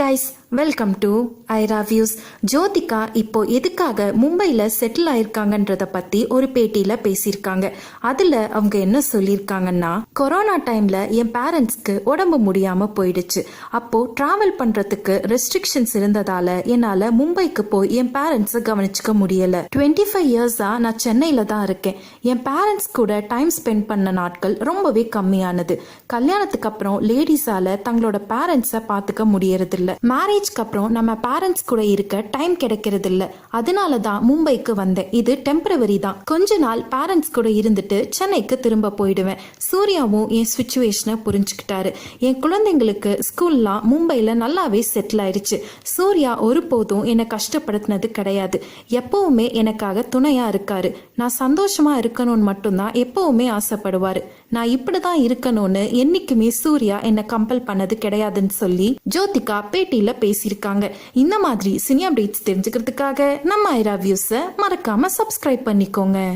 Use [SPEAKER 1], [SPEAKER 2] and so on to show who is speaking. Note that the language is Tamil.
[SPEAKER 1] Guys welcome to Aira views Jyothika இப்போ எதுக்காக மும்பையில் செட்டில் ஆயிருக்காங்கன்றத பத்தி ஒரு பேட்டியில பேசியிருக்காங்க. அதுல அவங்க என்ன சொல்லியிருக்காங்கன்னா கொரோனா டைம்ல என் பேரண்ட்ஸ்க்கு உடம்பு முடியாம போயிடுச்சு. அப்போ டிராவல் பண்றதுக்கு ரெஸ்ட்ரிக்ஷன்ஸ் இருந்ததால என்னால மும்பைக்கு போய் என் பேரண்ட்ஸை கவனிச்சுக்க முடியல. டுவெண்ட்டி ஃபைவ் இயர்ஸா நான் சென்னையில தான் இருக்கேன். என் பேரண்ட்ஸ் கூட டைம் ஸ்பெண்ட் பண்ண நாட்கள் ரொம்பவே கம்மியானது. கல்யாணத்துக்கு அப்புறம் லேடிஸால தங்களோட பேரண்ட்ஸை பார்த்துக்க முடியறதில்ல. மேரேஜ்க்கு அப்புறம் நம்ம பேரண்ட்ஸ் கூட இருக்க டைம் கிடைக்கிறது இல்ல. அதனால தான் மும்பைக்கு வந்தேன். இது டெம்பரவரி தான். கொஞ்ச நாள் பேரண்ட்ஸ் கூட இருந்துட்டு சென்னைக்கு திரும்ப போயிடுவேன். சூர்யாவும் என் சுச்சுவேஷனை புரிஞ்சுக்கிட்டாரு. என் குழந்தைங்களுக்கு ஸ்கூல்லாம் மும்பையில் நல்லாவே செட்டில் ஆயிடுச்சு. சூர்யா ஒருபோதும் என்னை கஷ்டப்படுத்தினது கிடையாது. எப்பவுமே எனக்காக துணையா இருக்காரு. நான் சந்தோஷமா இருக்கணும்னு மட்டும்தான் எப்பவுமே ஆசைப்படுவாரு. நான் இப்படிதான் இருக்கணும்னு என்னைக்குமே சூர்யா என்னை கம்பல் பண்ணது கிடையாதுன்னு சொல்லி ஜோதிகா பேட்டியில் பேசியிருக்காங்க. இந்த மாதிரி சினி அப்டேட்ஸ் தெரிஞ்சுக்கிறதுக்காக நம்ம ஐரா வியூஸை மறக்காமல் சப்ஸ்கிரைப் பண்ணிக்கோங்க.